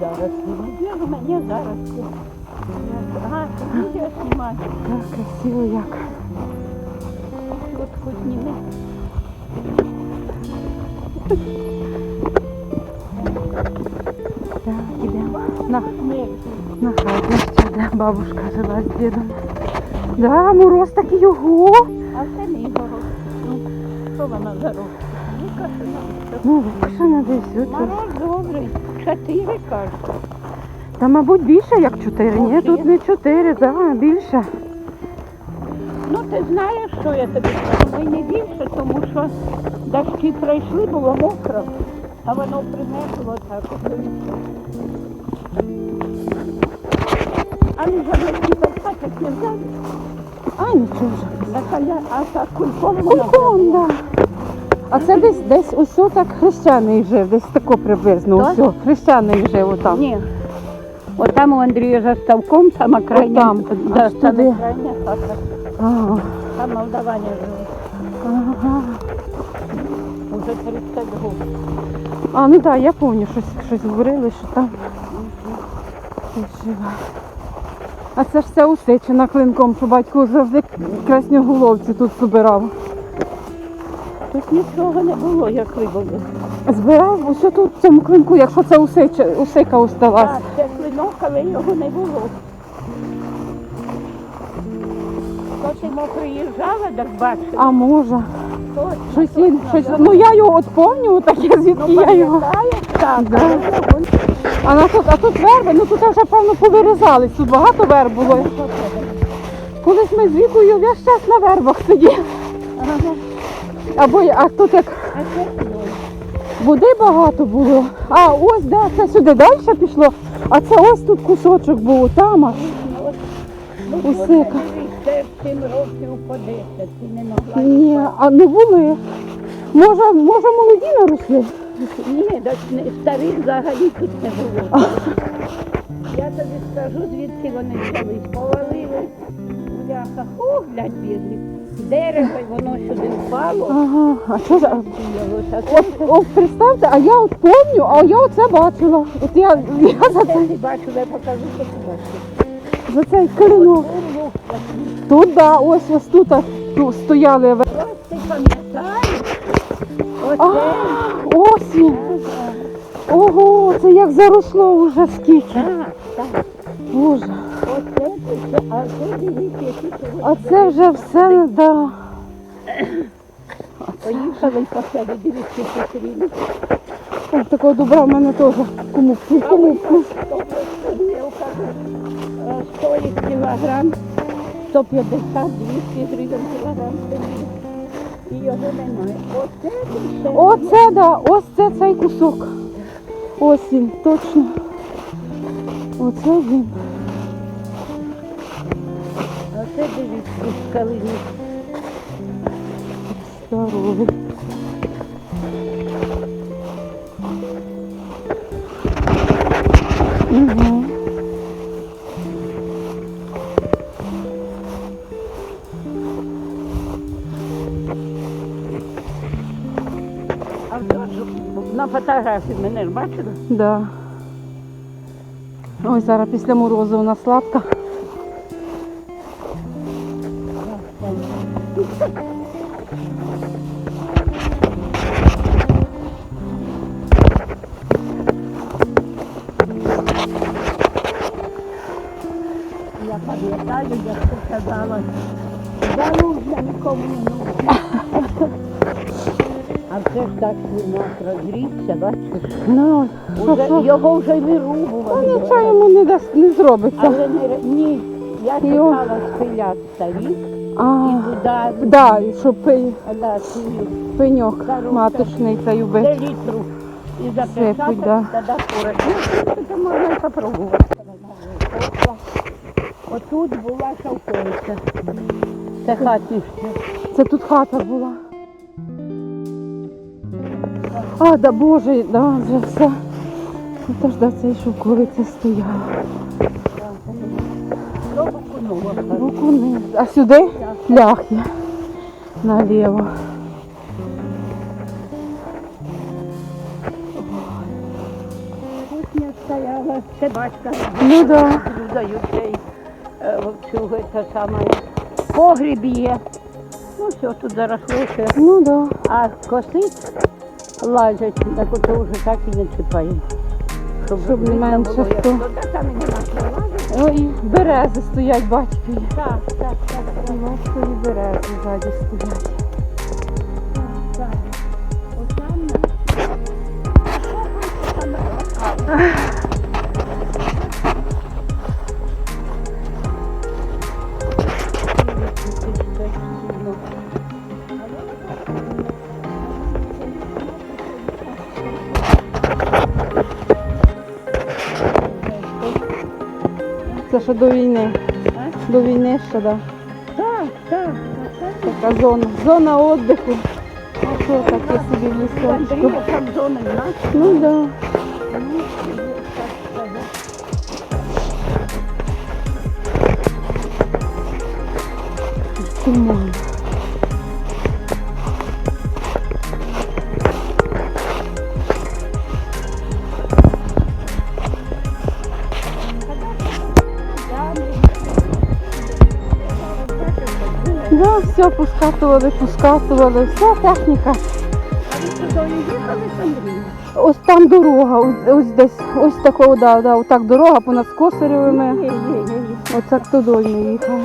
зараз. Де мені зараз? Ага, відео знімаю. Так, красиво як. От хоч німи. Так, ідемо. На, на хату, де бабушка жила з дідом. Да, мороз такий його. а це мій город. Ну, що вона за рок? Ну, кашина. Що на десь. от. Мороз добрий. Чотири, кажуть. Та, мабуть, більше як чотири. Ні, тут не чотири, да, більше. Ну, ти знаєш, що я тобі скажу? Ми не більше, тому що дощі пройшли, було мокро, а воно принесло так. от. А не жаль, так як не взяли. А, нічого а так кульком Кульком, да. А це десь десь ось так хрещений жив, десь тако приблизно. Так? Ось о, хрещений жив отам. Ні. От там у Андрія за ставком, сама крайня, Отам, да, аж туди. крайня хата. Ага. Там молдаваня живе. ага. Уже 30 років. А, ну так, я пам'ятаю, щось, щось говорили, що там хтось живе. А це ж все усичена клинком, що батько завжди красньоголовці тут збирав. Тут нічого не було, як вибули. Збирав ось тут в цьому клинку, якщо це усича, усика осталась. Так, це клинок, але його не було. Мо приїжджала, так бачила. А може. Точно, Щось він, точно, щось, да. ну я його от пам'ятаю, таке Ну, звідки я його. пам'ятаєш? Так, Да. але А, на тут, а тут верби, ну тут вже певно повирізались, тут багато верб було. Колись ми з вікою весь час на вербах сиділи. Ага. Або а тут як води багато було. А ось, да, це сюди далі пішло. А це ось тут кусочок був, там аж. Усика. от дивись, Це в 7 років по 10, ти не могла. Ні, а не були. Може, може молоді наросли? Ні, старих взагалі тут не було. Я тобі скажу, звідки вони взялись. Повалили. Бляха, ух, глядь, бідні. Дерево, і воно сюди впало. Ага, а що за. От, от представте, а я от помню, а я оце бачила. От я, я за, Це цей, ти бачу, я покажу, що ти бачиш. за цей клинок. Урву. Тут, да, ось ось тут, а, тут стояли. Ось ти пам'ятаєш? А, Оце. ось він. Ого, це як заросло вже скільки. Так, так. Боже. А це вже все, да. Поїхали по себе, дивіться. Ой, такого добра в мене теж. Кому кому Стоїть кілограм 150-200 гривень кілограм. І його немає. Оце. Оце, да, ось це цей кусок. Ось він, точно. Оце він. Дивіться, калини. Здоровий. Угу. А на фотографії мене ж бачила? Да. Ой, зараз після морозу у нас сладка. Я пам'ятаю, як ти казала, залужна нікому не нужна. А це ж так свинок розрісся, бачиш? Ну, Уже, його вже Ну, вирубували. нічого йому не, дасть, не зробиться. Але не, ні, я Його- чекала спиляти старі А, і туди, да, і щоб пи- да, пеньок Здорово. маточний цей убити. літру. І записати, Сипуть, да. тоді курить. Ну, це можна і попробувати. Отут була шовковиця. Це хатнішня. Це тут хата була. А, да боже, да, вже все. Ну, ж да, цей шовковиця стояла. Руку. Не. А сюди лях є. Наліво. Кухня стояла, собачка. Ну да. Дають цей е, цю це саме погріб є. Ну все, тут заросло ще. Ну да. А косить лазять, так ото вже так і не чіпаємо. Щоб видно менше було, як Та там і нема Ой, берези стоять, батьки. Так, так, так, так. Свої берези ззаді стоять. Це ще до війни. А? До війни ще, да. Так, так. Така зона. Зона віддиху. А що таке собі в лісочку? Зона в нас. Ну да. Так сказати. Туман. Да, все поскатували, поскатували, вся техніка. Ось там дорога, ось, ось десь, ось такого, да, да, отак дорога понад ні, ні. Оце туди ми їхали.